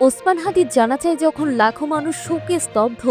ওসমান হাদির জানাচায় যখন লাখো মানুষ শোকে স্তব্ধ,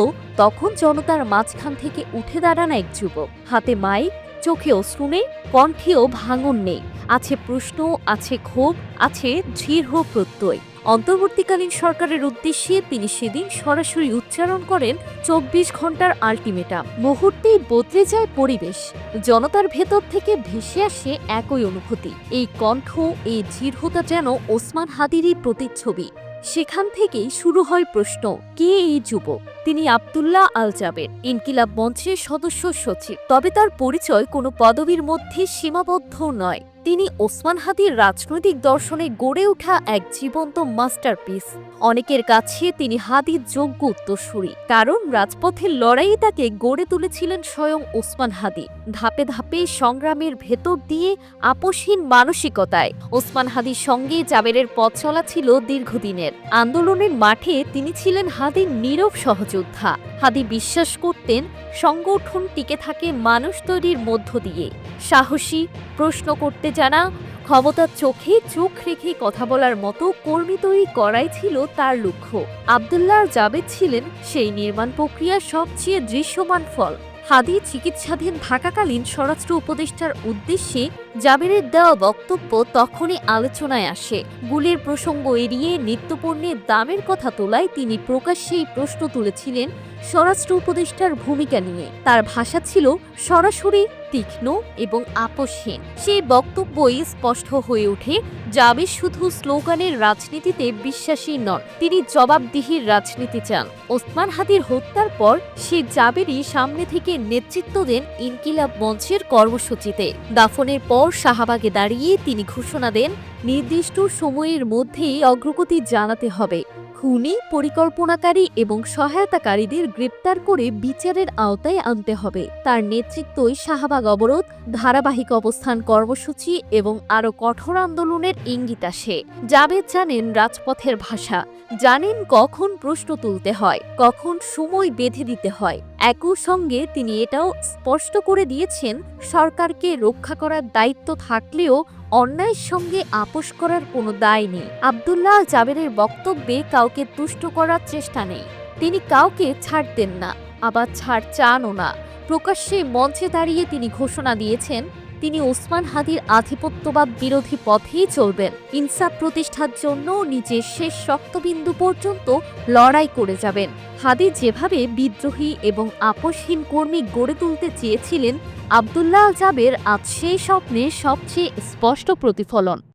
তখন জনতার মাঝখান থেকে উঠে দাঁড়ান এক যুবক। হাতে মাইক, চোখে অশ্রু নেই, কণ্ঠেও ভাঙন নেই। আছে প্রশ্ন, আছে ক্ষোভ, আছে দৃঢ় প্রত্যয়। অন্তর্বর্তীকালীন সরকারের উদ্দেশ্যে তিনি সেদিন সরাসরি উচ্চারণ করেন চব্বিশ ঘণ্টার আলটিমেটাম। মুহূর্তেই বদলে যায় পরিবেশ। জনতার ভেতর থেকে ভেসে আসে একই অনুভূতি। এই কণ্ঠ, এই দৃঢ়তা যেন ওসমান হাদিরই প্রতিচ্ছবি। সেখান থেকেই শুরু হয় প্রশ্ন, কে এই যুবক? তিনি আবদুল্লাহ আল জাবের ইনকিলাব মঞ্চের সদস্য সচিব। তবে তার পরিচয় কোনো পদবীর মধ্যে সীমাবদ্ধ নয়। তিনি ওসমান হাদির রাজনৈতিক দর্শনে গড়ে ওঠা এক জীবন্ত মাস্টারপিস। অনেকের কাছে তিনি হাদির যোগ্য উত্তরসূরি। কারণ রাজপথের লড়াইয়ে তাকে গড়ে তুলেছিলেন স্বয়ং ওসমান হাদি। ধাপে ধাপে সংগ্রামের ভেতর দিয়ে আপোষহীন মানসিকতায় ওসমান হাদির সঙ্গে জাবেরের পথ চলা ছিল দীর্ঘদিনের। আন্দোলনের মাঠে তিনি ছিলেন হাদির নীরব সহযোদ্ধা। হাদি বিশ্বাস করতেন, সংগঠন টিকে থাকে মানুষ তৈরির মধ্য দিয়ে। সাহসী, প্রশ্ন করতে জানা ক্ষমতার চোখে চোখ রেখে কথা বলার মতো কর্মী তৈরি করাই ছিল তার লক্ষ্য। আবদুল্লাহ জাবেদ ছিলেন সেই নির্মাণ প্রক্রিয়ার সবচেয়ে দৃশ্যমান ফল। হাদি চিকিৎসাধীন থাকাকালীন স্বরাষ্ট্র উপদেষ্টার উদ্দেশ্যে জাবেরের দেওয়া বক্তব্য তখনই আলোচনায় আসে। গুলির প্রসঙ্গ এড়িয়ে নিত্যপণ্যের দামের কথা তোলায় তিনি প্রকাশ্যেই প্রশ্ন তুলেছিলেন স্বরাষ্ট্র উপদেষ্টার ভূমিকা নিয়ে। তার ভাষা ছিল, সরাসরি তীক্ষ্ণ এবং আপোষহীন। সেই বক্তব্যই স্পষ্ট হয়ে ওঠে জাবের শুধু স্লোগানের রাজনীতিতে বিশ্বাসী নন, তিনি জবাবদিহির রাজনীতি চান। ওসমান হাদির হত্যার পর সে জাবেরই সামনে থেকে নেতৃত্ব দেন ইনকিলাব মঞ্চের কর্মসূচিতে। দাফনের পর শাহবাগে দাঁড়িয়ে তিনি ঘোষণা দেন, নির্দিষ্ট সময়ের মধ্যেই অগ্রগতি জানাতে হবে। খুনি, পরিকল্পনাকারী এবং সহায়তাকারীদের গ্রেপ্তার করে বিচারের আওতায় আনতে হবে। তার নেতৃত্বই শাহবাগ অবরোধ, ধারাবাহিক অবস্থান কর্মসূচি এবং আরও কঠোর আন্দোলনের ইঙ্গিত আসে। জাবেদ জানেন রাজপথের ভাষা। জানেন কখন প্রশ্ন তুলতে হয়, কখন সময় বেঁধে দিতে হয়। একই সঙ্গে তিনি এটাও স্পষ্ট করে দিয়েছেন, সরকারকে রক্ষা করার দায়িত্ব থাকলেও অন্যায়ের সঙ্গে আপোষ করার কোনো দায় নেই। আবদুল্লাহ জাবেরের বক্তব্যে কাউকে তুষ্ট করার চেষ্টা নেই। তিনি কাউকে ছাড়তেন না, আবার ছাড় চানও না। প্রকাশ্যে মঞ্চে দাঁড়িয়ে তিনি ঘোষণা দিয়েছেন, তিনি ওসমান হাদির আধিপত্যবাদ বিরোধী পথেই চলবেন। ইনসাফ প্রতিষ্ঠার জন্য নিজের শেষ শক্তবিন্দু পর্যন্ত লড়াই করে যাবেন। হাদি যেভাবে বিদ্রোহী এবং আপোষহীন কর্মী গড়ে তুলতে চেয়েছিলেন, আবদুল্লাহ জাবের আজ সেই স্বপ্নের সবচেয়ে স্পষ্ট প্রতিফলন।